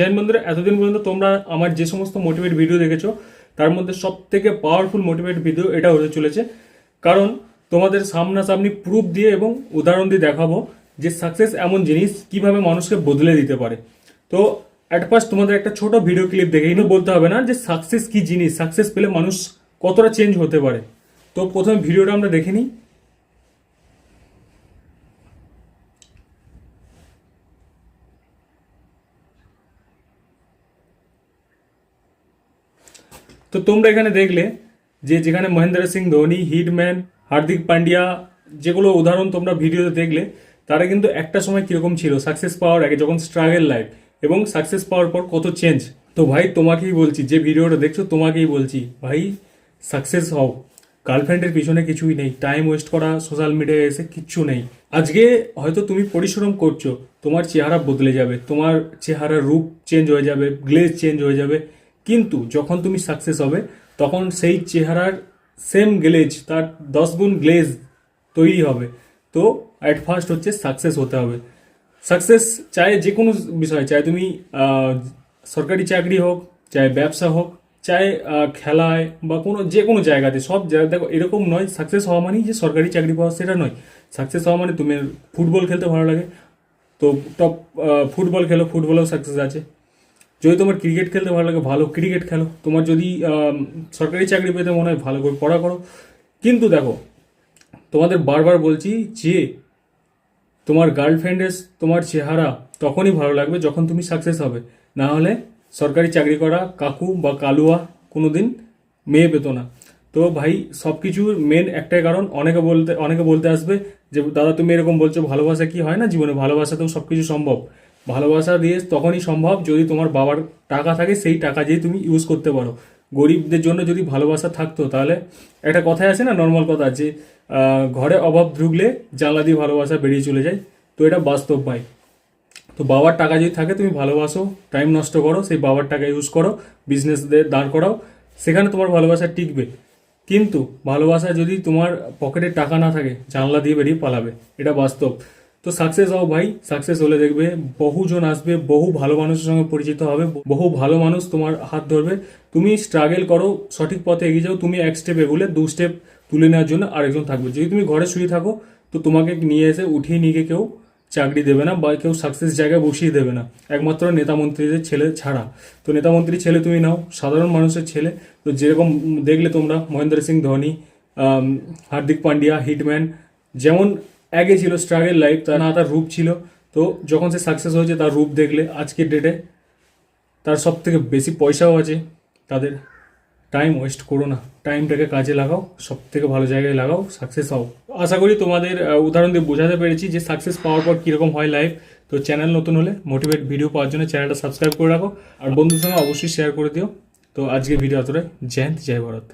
জৈন বন্ধুরা, এতদিন পর্যন্ত তোমরা আমার যে সমস্ত মোটিভেট ভিডিও দেখেছ, তার মধ্যে সব থেকে পাওয়ারফুল মোটিভেট ভিডিও এটা হতে চলেছে। কারণ তোমাদের সামনাসামনি প্রুফ দিয়ে এবং উদাহরণ দিয়ে দেখাবো যে সাকসেস এমন জিনিস কীভাবে মানুষকে বদলে দিতে পারে। তো অ্যাট ফার্স্ট তোমাদের একটা ছোট ভিডিও ক্লিপ দেখে কিন্তু বলতে হবে না যে সাকসেস কি জিনিস? সাকসেস পেলে মানুষ কতটা চেঞ্জ হতে পারে। তো প্রথমে ভিডিওটা আমরা দেখে নিই। তো তোমরা এখানে দেখলে যে যেখানে মহেন্দ্র সিং ধোনি, হিটম্যান, হার্দিক পান্ডিয়া যেগুলো উদাহরণ তোমরা ভিডিওতে দেখলে, তারা কিন্তু একটা সময় কীরকম ছিল? সাকসেস পাওয়ার আগে যখন স্ট্রাগল লাইফ এবং সাকসেস পাওয়ার পর কত চেঞ্জ তো ভাই, তোমাকেই বলছি, যে ভিডিওটা দেখছ তোমাকেই বলছি, ভাই সাকসেস হও। গার্লফ্রেন্ডের পিছনে কিছুই নেই। টাইম ওয়েস্ট করা সোশ্যাল মিডিয়ায় এসে কিচ্ছু নেই। আজকে হয়তো তুমি পরিশ্রম করছ, তোমার চেহারা বদলে যাবে, তোমার চেহারার রূপ চেঞ্জ হয়ে যাবে গ্লেজ চেঞ্জ হয়ে যাবে। কিন্তু যখন তুমি সাকসেস হবে, তখন সেই চেহারার সেম গ্লেজ তার দশ গুণ গ্লেজ তৈরি হবে। তো অ্যাট ফার্স্ট হচ্ছে সাকসেস হতে হবে। সাকসেস চাই যে কোনো বিষয় চাই তুমি সরকারি চাকরি হোক চাই ব্যবসা হোক চাই খেলায় বা কোনো, যে কোনো জায়গাতে, সব জায়গা দেখো, এরকম নয় সাকসেস হওয়া মানেই যে সরকারি চাকরি পাওয়া সেটা নয়। সাকসেস হওয়া মানে তুমি ফুটবল খেলতে ভালো লাগে। তো টপ ফুটবল খেলো ফুটবলেও সাকসেস আছে। যদি তোমার ক্রিকেট খেলতে ভালো লাগে, ভালো ক্রিকেট খেলো। তোমার যদি সরকারি চাকরি পেতে মনে হয়, ভালো করে পড়া করো। কিন্তু দেখো, তোমাদের বারবার বলছি যে, তোমার গার্লফ্রেন্ডের তোমার চেহারা তখনই ভালো লাগবে যখন তুমি সাকসেস হবে। না হলে সরকারি চাকরি করা কাকু বা কালুয়া কোনোদিন মেয়ে পেত না। তো ভাই সব কিছুর মেন একটাই কারণ, অনেকে বলতে অনেকে বলতে আসবে যে, দাদা, তুমি এরকম বলছো, ভালোবাসা কি হয় না? জীবনে ভালোবাসাতেও সব কিছু সম্ভব। ভালোবাসা দিয়ে তখনই সম্ভব যদি তোমার বাবার টাকা থাকে, সেই টাকা দিয়ে তুমি ইউজ করতে পারো। গরিবদের জন্য যদি ভালোবাসা থাকতো, তাহলে একটা কথাই আছে না নর্মাল কথা যে ঘরে অভাব ঢুকলে জানলা দিয়ে ভালোবাসা বেরিয়ে চলে যায়। তো এটা বাস্তব ভাই। তো বাবার টাকা যদি থাকে, তুমি ভালোবাসো টাইম নষ্ট করো, সেই বাবার টাকা ইউজ করো বিজনেস দাঁড় করাও, সেখানে তোমার ভালোবাসা টিকবে। কিন্তু ভালোবাসা যদি তোমার পকেটে টাকা না থাকে, জানলা দিয়ে বেরিয়ে পালাবে। এটা বাস্তব। তো সাকসেস হও ভাই সাকসেস হলে দেখবে বহুজন আসবে, বহু ভালো মানুষের সঙ্গে পরিচিত হবে, বহু ভালো মানুষ তোমার হাত ধরবে। তুমি স্ট্রাগল করো, সঠিক পথে এগিয়ে যাও, তুমি এক স্টেপ এগুলে দু স্টেপ তুলে নেওয়ার জন্য আরেকজন থাকবে। যদি তুমি ঘরে শুয়ে থাকো, তো তোমাকে নিয়ে এসে উঠিয়ে নিয়ে কেউ চাকরি দেবে না বা কেউ সাকসেস জায়গায় বসিয়ে দেবে না। একমাত্র নেতা মন্ত্রীদের ছেলে ছাড়া। তো নেতা মন্ত্রীর ছেলে তুমি নাও, সাধারণ মানুষের ছেলে। তো যেরকম দেখলে তোমরা মহেন্দ্র সিং ধোনি হার্দিক পান্ডিয়া হিটম্যান যেমন আগে ছিল স্ট্রাগল লাইফ তা না, তার রূপ ছিল। তো যখন সে সাকসেস হয়েছে, তার রূপ দেখলে আজকের ডেটে তার সব থেকে বেশি পয়সাও আছে। তাদের টাইম ওয়েস্ট করো না। টাইমটাকে কাজে লাগাও সব থেকে ভালো জায়গায় লাগাও সাকসেস হও। আশা করি তোমাদের উদাহরণ দিয়ে বোঝাতে পেরেছি যে সাকসেস পাওয়ার পর কীরকম হয় লাইফ তো চ্যানেল নতুন হলে মোটিভেট ভিডিও পাওয়ার জন্য চ্যানেলটা সাবস্ক্রাইব করে রাখো। আর বন্ধুর সঙ্গে অবশ্যই শেয়ার করে দিও। তো আজকে ভিডিও এতটাই। জয় হিন্দ, জয় ভারত।